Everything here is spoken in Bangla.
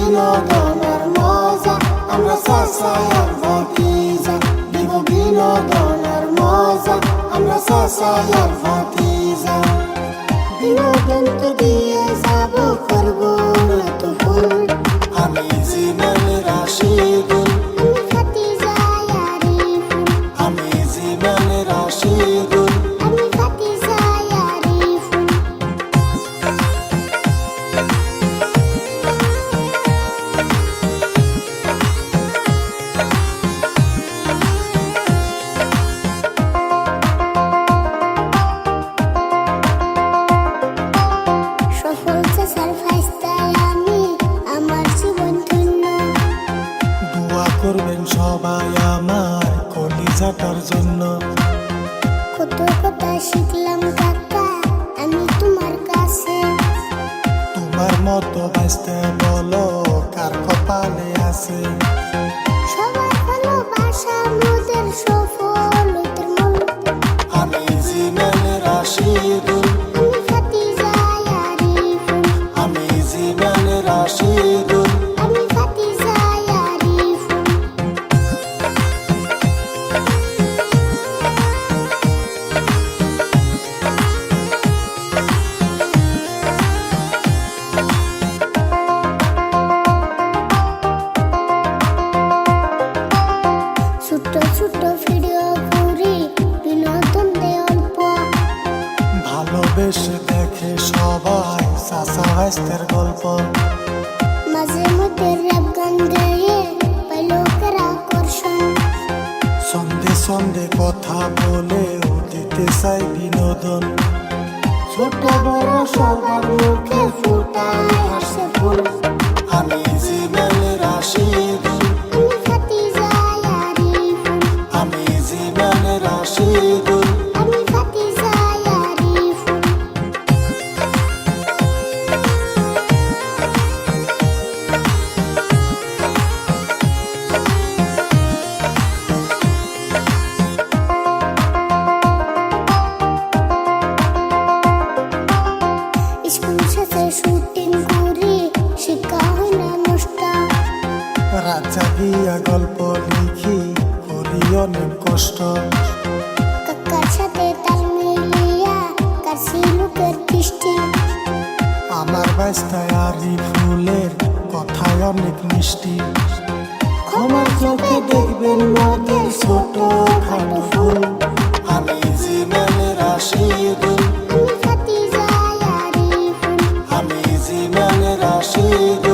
বিনোদন আর মজা আমরা সাসায় আর ভাতিজা দিব বিনোদন আর মজা আমরা সাসায় আর ভাতিজা বিনোদন তো দিয়ে যাব করব না তো ভুল আমি জীবনের আশিক আমি খাতি যাই আমি জীবনের দোয়া করবেন সবাই আমার কলিজাটার জন্য। কত কথা শিখলাম কাকা আমি তোমার কাছে। তোমার মতো বাঁচতে বলো কার কপালে আছে? ভালোবেসে দেখে সবাই চাচা ভাইস্তের গল্প। মাঝে মধ্যে র্যাপ গান গেয়ে পাই লোকের আকর্ষণ। সন্ধে সন্ধে কথা বলে দিতে চাই বিনোদন। ছোট বড় সবার মুখে ফুটায় হাসে ফুল। আমি জীবন রাশিদুল রাত জাগিয়া গল্প লিখি করি অনেক কষ্ট। কাকার সাথে তাল মিলিয়া কাশি লোকের দৃষ্টি। আমার বাস্তায় আরি ফুলের কথায় অনেক মিষ্টি। আমার চোখে দেখবেন মগের ছোট খাটো ফুল। আমি জীবনের রাশিদ আমি জীবনের রাশিদ